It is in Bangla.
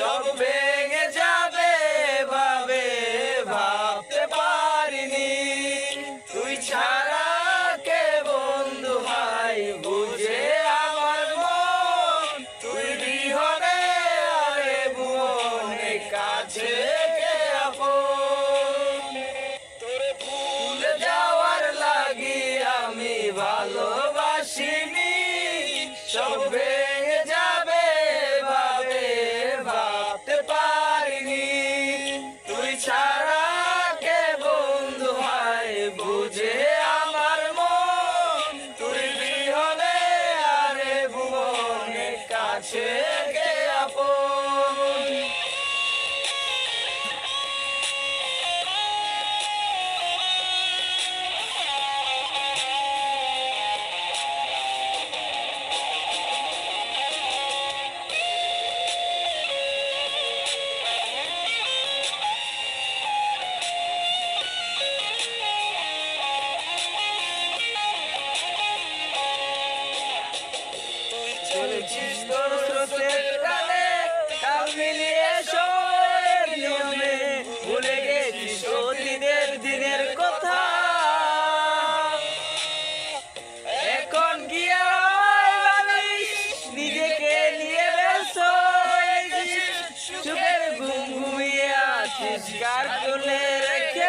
Joga o. আসে কে আপন She's gonna জিগার তুলে রেখে